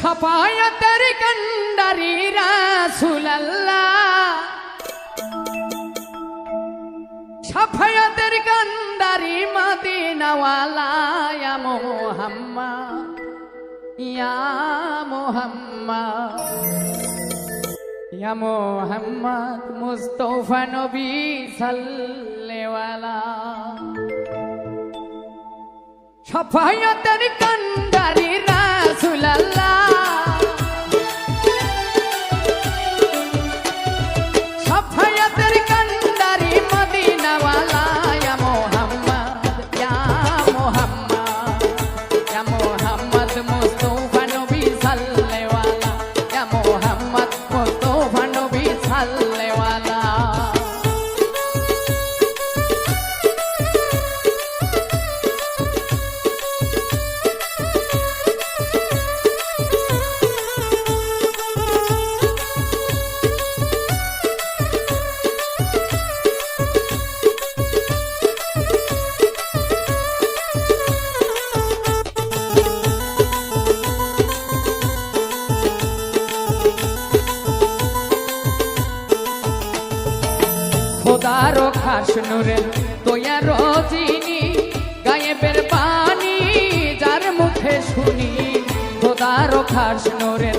সাপায়তের কন্ডারি রাসুলাল্লাহ। সফায়তের কন্ডারি মদিনাওয়ালায়া মোহাম্মা ইয়া মোহাম্মদ। ইয়া মোহাম্মদ মুস্তফা নবী সাল্লেওয়ালা সাফায়তের কন্ডারি রাসুলাল্লাহ। তারো খাস নুরে তোয়া রজিনী গায়েবের পানি যার মুখে শুনি তো তারো খাস নুরের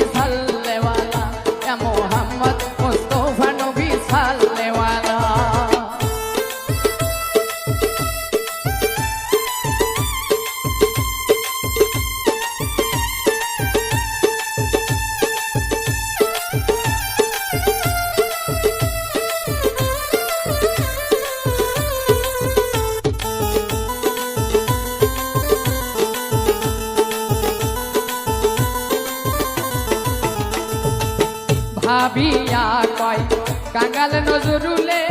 ভাবিয়া কয় কাঙ্গাল নজরুলে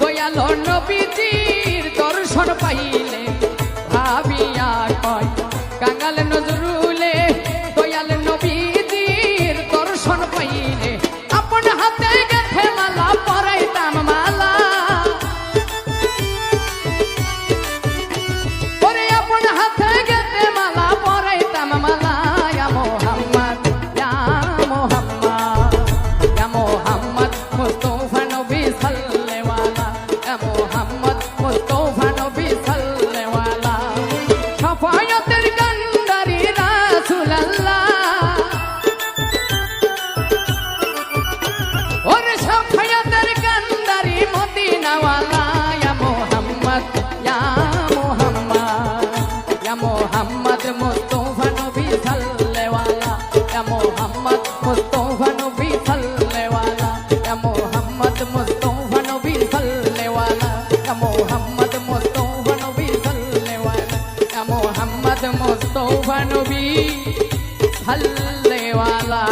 দয়াল নবীজির দর্শন পাইলে ভাবিয়া কয় কাঙ্গাল নজরুল হয়তের কান্দারি রাসুল আল্লাহ ওরে সব হয়তের কান্দারি মদিনাওয়ালা, ইয়া মোহাম্মদ ইয়া মোহাম্মদ ইয়া মোহাম্মদ মুস্তফা নবী সাল্লেওয়ালা ইয়া মোহাম্মদ মুস্তফা মৌভানবী হল্লেওয়ালা।